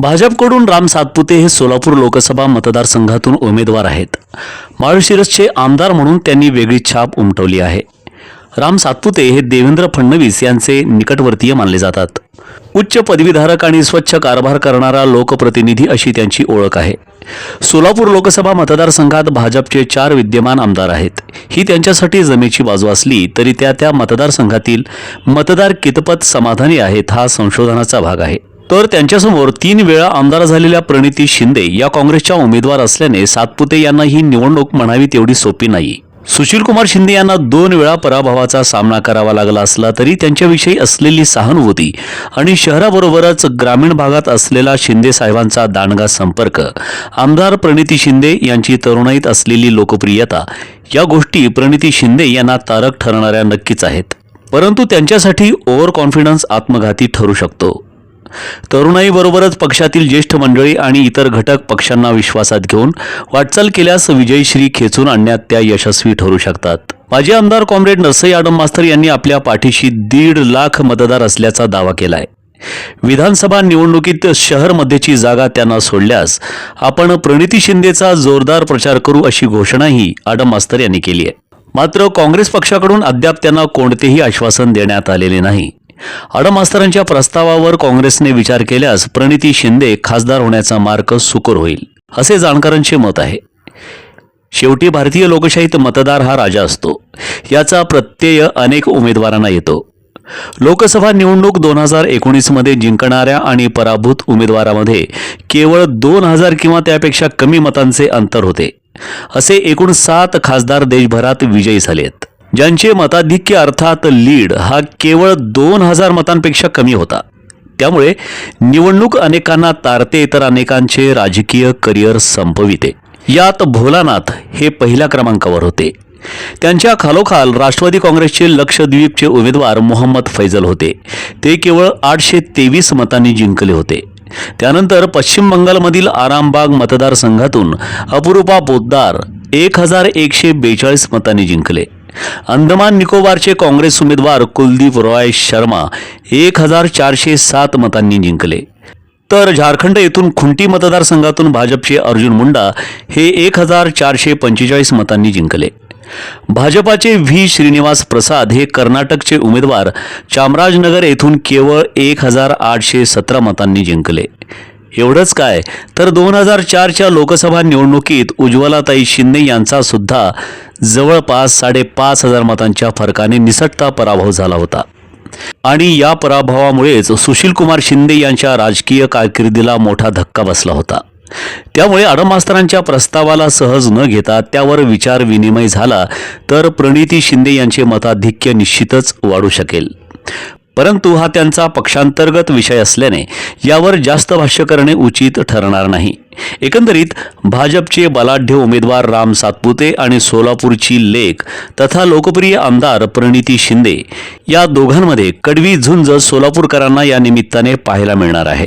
भाजपकडून राम सातपुते हे सोलापूर लोकसभा मतदारसंघातून उमेदवार आहेत. माळशिरसचे आमदार म्हणून त्यांनी वेगळी छाप उमटवली आहे. राम सातपुते हे देवेंद्र फडणवीस यांचे निकटवर्तीय मानले जातात. उच्च पदवीधारक आणि स्वच्छ कारभार करणारा लोकप्रतिनिधी अशी त्यांची ओळख आहे. सोलापूर लोकसभा मतदारसंघात भाजपचे चार विद्यमान आमदार आहेत. ही त्यांच्यासाठी जमेची बाजू असली तरी त्या त्या मतदारसंघातील मतदार कितपत समाधानी आहेत हा संशोधनाचा भाग आहे. तर त्यांच्यासमोर तीन वेळा आमदार झालेल्या प्रणिती शिंदे या काँग्रेसच्या उमेदवार असल्याने सातपुते यांना ही निवडणूक म्हणावी तेवढी सोपी नाही. सुशीलकुमार शिंदे यांना दोन वेळा पराभवाचा सामना करावा लागला असला तरी त्यांच्याविषयी असलेली सहानुभूती आणि शहराबरोबरच ग्रामीण भागात असलेला शिंदे साहेबांचा दांडगा संपर्क आमदार प्रणिती शिंदे यांची तरुणाईत असलेली लोकप्रियता या गोष्टी प्रणिती शिंदे यांना तारक ठरणाऱ्या नक्कीच आहेत. परंतु त्यांच्यासाठी ओव्हर कॉन्फिडन्स आत्मघाती ठरू शकतो. तरुणाईबरोबरच पक्षातील ज्येष्ठ मंडळी आणि इतर घटक पक्षांना विश्वासात घेऊन वाटचाल केल्यास विजयश्री खेचून आणण्यात त्या यशस्वी ठरू शकतात. माजी आमदार कॉम्रेड नरसई आडम मास्तर यांनी आपल्या पाठीशी दीड लाख मतदार असल्याचा दावा केलाय. विधानसभा निवडणुकीत शहर मध्येची जागा त्यांना सोडल्यास आपण प्रणिती शिंदेचा जोरदार प्रचार करू अशी घोषणाही आडम मास्तर यांनी केली आहे. मात्र काँग्रेस पक्षाकडून अद्याप त्यांना कोणतेही आश्वासन देण्यात आलेले नाही. अडमास्तरांच्या प्रस्तावावर काँग्रेसने विचार केल्यास प्रणिती शिंदे खासदार होण्याचा मार्ग सुकर होईल असे जाणकारांचे मत आहे. शेवटी भारतीय लोकशाहीत मतदार हा राजा असतो. याचा प्रत्यय अनेक उमेदवारांना येतो. लोकसभा निवडणूक दोन हजार एकोणीसमध्ये जिंकणाऱ्या आणि पराभूत उमेदवारामध्ये केवळ दोन हजार किंवा त्यापेक्षा कमी मतांचे अंतर होते. असे एकूण सात खासदार देशभरात विजयी झालेत. ज्यांचे मताधिक्य अर्थात लीड हा केवळ दोन हजार मतांपेक्षा कमी होता. त्यामुळे निवडणूक अनेकांना तारते तर अनेकांचे राजकीय करिअर संपविते. यात भोलानाथ हे पहिल्या क्रमांकावर होते. त्यांच्या खालोखाल राष्ट्रवादी काँग्रेसचे लक्षद्वीपचे उमेदवार मोहम्मद फैजल होते. ते केवळ आठशे तेवीस मतांनी जिंकले होते. त्यानंतर पश्चिम बंगालमधील आरामबाग मतदारसंघातून अपुरूपा पोद्दार एक हजार एकशे बेचाळीस मतांनी जिंकले. अंदमान निकोबारचे काँग्रेस उमेदवार कुलदीप रॉय शर्मा एक हजार चारशे सात मतांनी जिंकले. तर झारखंड येथून खुंटी मतदारसंघातून भाजपचे अर्जुन मुंडा हे एक हजार चारशे पंचेचाळीस मतांनी जिंकले. भाजपाचे व्ही. श्रीनिवास प्रसाद हे कर्नाटकचे उमेदवार चामराजनगर येथून केवळ एक हजार आठशे सतरा मतांनी जिंकले. एवढंच काय? तर दोन हजार चारच्या लोकसभा निवडणुकीत उज्ज्वलाताई शिंदे यांचा सुद्धा जवळपास साडेपाच हजार मतांच्या फरकाने निसटता पराभव झाला होता. आणि या पराभवामुळेच सुशीलकुमार शिंदे यांच्या राजकीय कारकिर्दीला मोठा धक्का बसला होता. त्यामुळे आडमास्तरांच्या प्रस्तावाला सहज न घेता त्यावर विचार विनिमय झाला तर प्रणिती शिंदे यांचे मताधिक्य निश्चितच वाढू शकेल. परंतु हा त्यांचा पक्षांतर्गत विषय असल्याने यावर जास्त भाष्य करणे उचित ठरणार नाही. एकंदरीत भाजपचे बलाढ्य उमेदवार राम सातपुते आणि सोलापूरची लेख तथा लोकप्रिय आमदार प्रणिती शिंदे या दोघांमध्ये कडवी झुंज सोलापूरकरांना या निमित्ताने पाहायला मिळणार आहे.